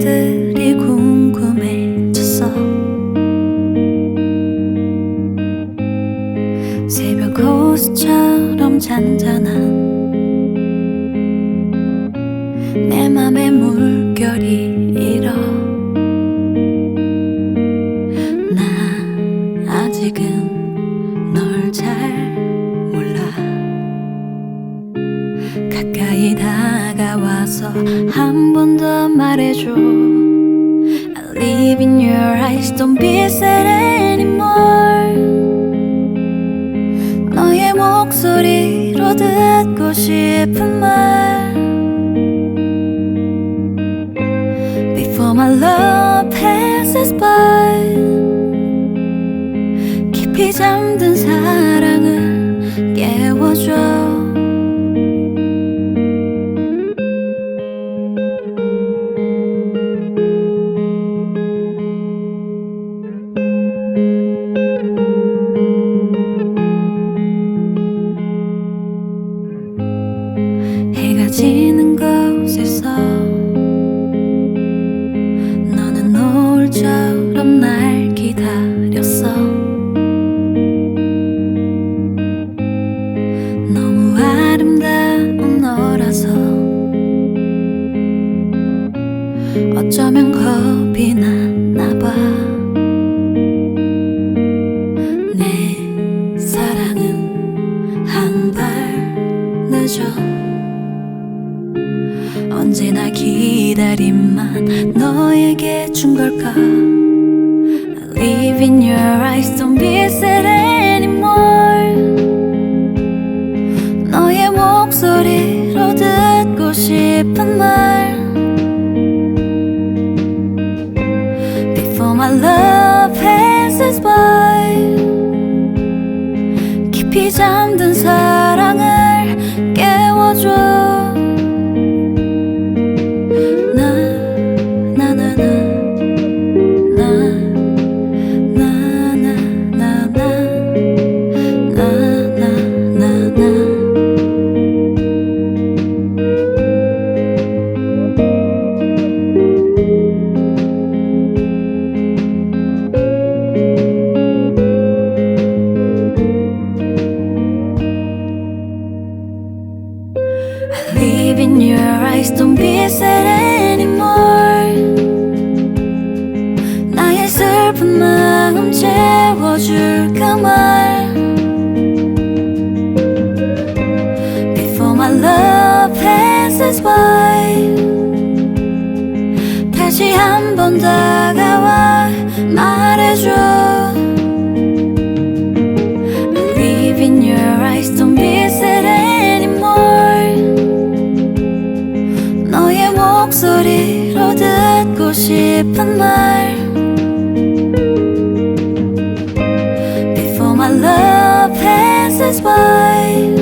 세상들이 궁금해졌어. 새벽 호수처럼 잔잔한 내 맘의 물결이 일어. 나 아직은 와서 한 번 더 말해줘 I live in your eyes don't be sad anymore 너의 목소리로 듣고 싶은 말 Before my love passes by 깊이 잠든 사랑을 깨워줘 해가 지는 곳에서 너는 노을처럼 날 기다렸어. 너무 아름다운 너라서 어쩌면 겁이 났나 봐. 내 사랑은 한 발 늦어 언제나 기다림만 너에게 준 걸까 I live in your eyes don't be sad anymore 너의 목소리로 듣고 싶은 말 Before my love passes by 깊이 잠든 사랑 채워줄 그 말. Before my love passes by. 다시 한 번 다가와 말해줘. I live in your eyes, don't be sad anymore. 너의 목소리로 듣고 싶은 말 is why